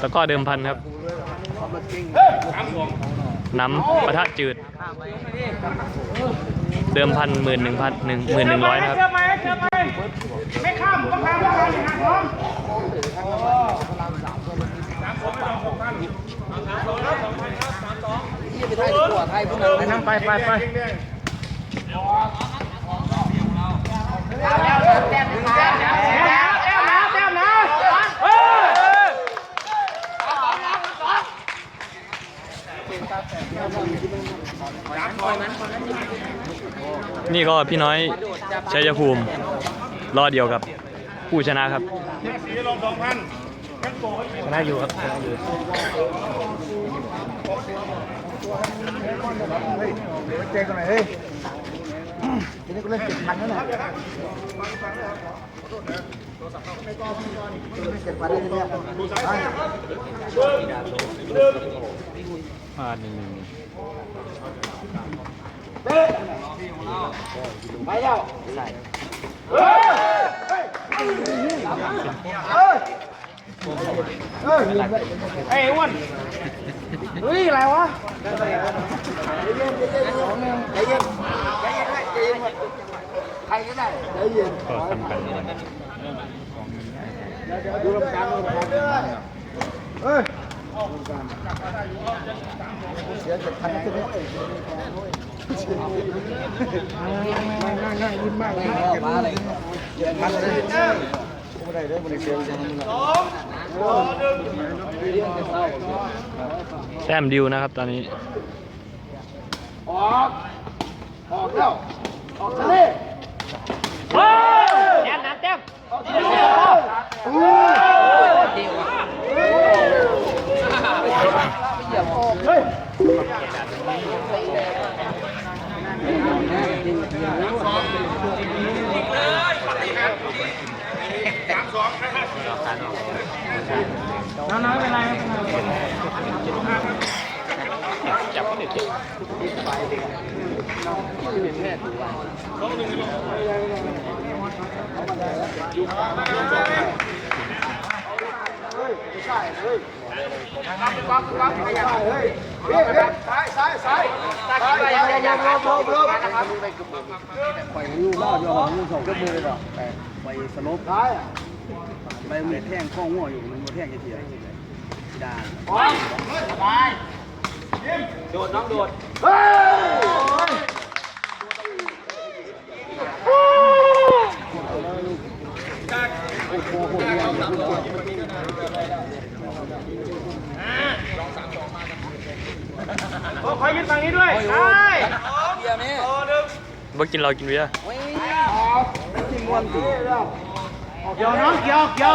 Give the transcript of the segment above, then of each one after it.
แล้วก็เดิมพันครับ น้ำประทะจืด เดิมพันหมื่นหนึ่งพันหนึ่งหมื่นหนึ่งร้อยนะครับไหมเชื่อไหมไม่ข้ามก็ข้ามก็ข้ามหักน้องไปนั่งไปไปไป แต้มนะแต้มนะแต้มนะเฮ้ย นี่ก็พี่น้อยชัยภูมิรอเดียวกับผู้ชนะครับ ชนะอยู่ครับชนะอยู่เจ๊กันหน่อยเฮ้ยทีนี้กูเล่นเจ็ดพันแล้วนะเจ็ดพันได้เนี่ยห้าหนึ่งหนึ่ง ไปแล้วไอ้อ้วนเฮ้ยอะไรวะใจเย็นใจเย็นใจเย็นใจเย็นใครก็ได้ใจเย็นก็ทำกันดูลำการดูลำการเฮ้ยเสียเจ็ดพันขึ้นเลย ง่ายง่ายยิ้มมากเลยมาเลยเจ็ดพันเลยไม่ได้เลยไม่ได้เสียเลยแต้มดิวนะครับตอนนี้ ออก ออกแล้วออกแล้วต้มนะแต้ม ซ้ายซ้ายซ้ายซ้ายยังยังยังลบลบลบนะครับไปลูกล่อยอลูกสองก็มือเลยหรอไปสลบซ้ายไปเมือแท่งข้อง่วอยู่มันแท่งเทีย ดาโดดน้องโดดเฮ้ยโอ้ขอยืนฝั่งนี้ด้วยใช่บ่กินเรากินเบียร์ที่มวนตีแล้วเกี่ยวน้องเกี่ยวเกี่ยว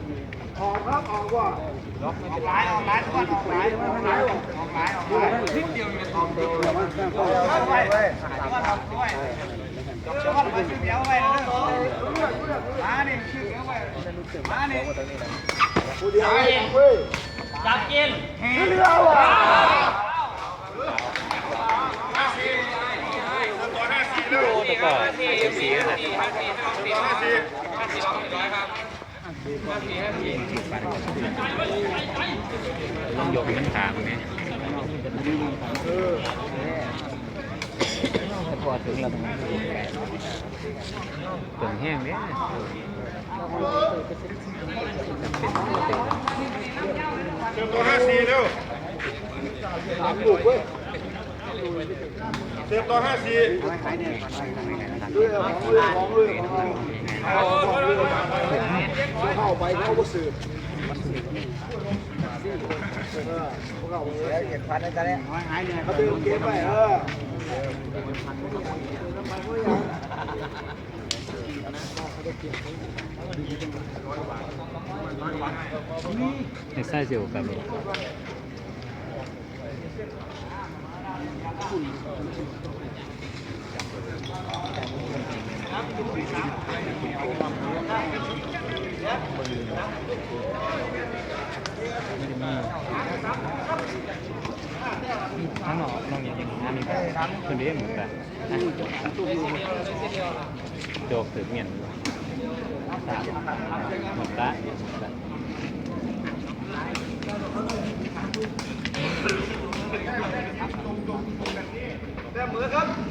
ออกครับออกว่าออกหลายออกหลายทุกคนออกหลายออกหลายออกหลายออกหลายนิดเดียวอยู่ออกเดียวเข้างเข้าไปไปก็ทำด้วยยกข้อมาชื่อเดียวไว้เลยมาดิชื่อเดียวไว้มาดิผู้เดียวจับกินเรือว่ะ ต้องยกเป็นขาตรงนี้ถอถึงแล้วถึงแห้งเนี่ยตัวห้าสี่เร็วเสียบตัวห้าสี่ เข้าไปเขาก็สืบเก็บพันนะจ๊ะเนี่ยหายเนี่ยเขาตื่นเก็บไปเออในไส้เสียวกับ ทั้งหนอน้องอย่างนี้อันนี้คนเดียวเหมือนกันโจกถึงเงียนสามหมดละแต้มมือครับ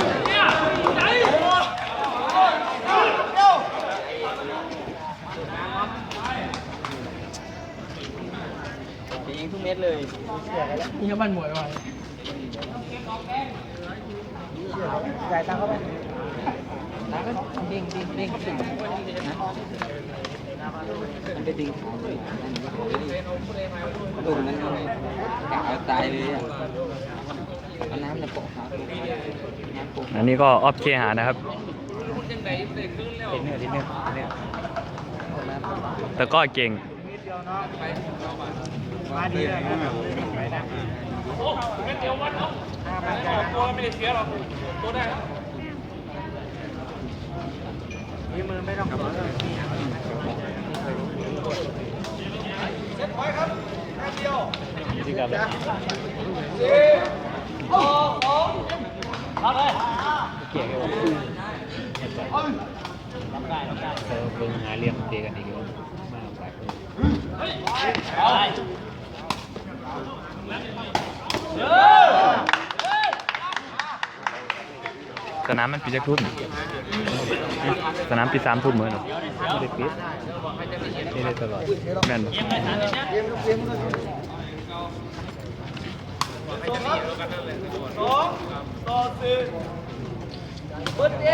ทุกเม็ดเลยนี่เขาบ้านหมวยว่ะจ่ายตังค์เข้าไปตังค์ก็ดิ้งดิ้งดิ้งดิ้งมันจะดิ้งตุ่มนั้นกะเอาตายเลยอะเอาน้ำจะโปะขาน้ำโปะอันนี้ก็ออฟเคหานะครับเห็นเนื้อเห็นเนื้อเนื้อแต่ก็เก่งมาดีเลยนะที่กับต่อสองรับเลยเกี่ยวกับเออเบิ่งหาเรียมเตะกันอีกแล้วมาหลายคน สนามมันปิดจักทุ่มสนามปิดสามทุ่มเหมือนเหรอไม่ได้ปิดนี่ได้ตลอดแม่นบ่สองต่อสี่เปิดเอ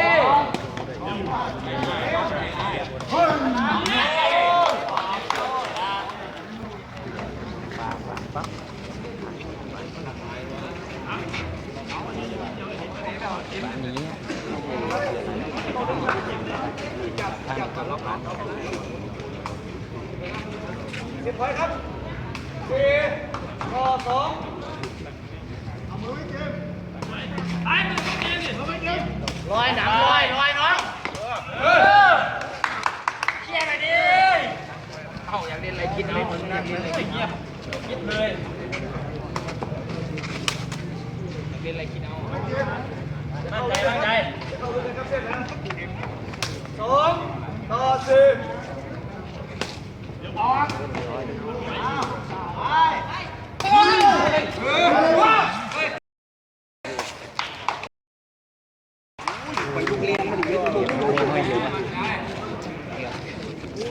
สิบพอยครับสี่ต่อสองลอยหนังลอยลอยน้องเออเชี่ยไปดิเอ้าอยากเล่นอะไรคิดเลยมึงนั่งเล่นอะไรเงียบคิดเลยอยากเล่นอะไรคิดเอามั่นใจมั่นใจสองต่อสี่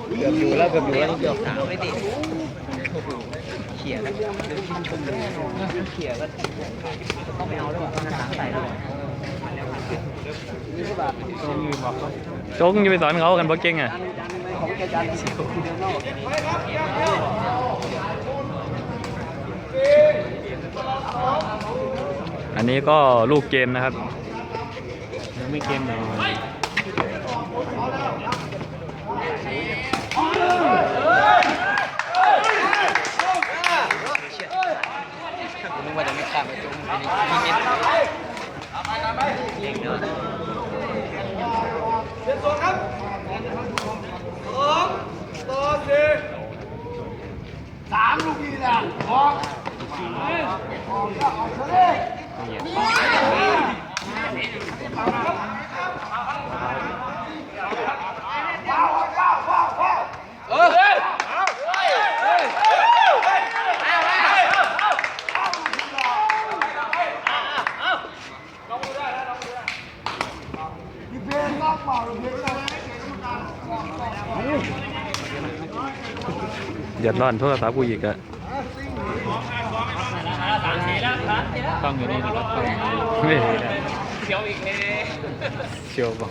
เกือบอยู่ แล้วเกือบอยู่แล้วเกี่ยวขาวไม่ติดเขี่ยนะเดี๋ยวชิ้นชมเลยเขี่ยก็ต้องไม่เอาด้วยว่ะต้องใส่ด้วยโจ๊กจะไปสอนเขากันบ่เก่งอะอันนี้ก็ลูกเกมนะครับ ไม่เค็มหน่อย นึกว่าจะไม่ ข้ามไปตรงนี้มีเม็ ดเก่งเนอะเดือดร้อนโทรศัพท์กูอีกอะต้องอยู่นี่นะครับต้องไม่เขียวอีกเลยเชียวบอก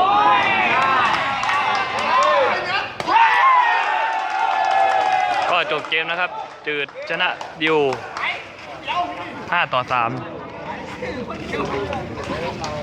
เกมนะครับ จืดชนะดิว5ต่อ 3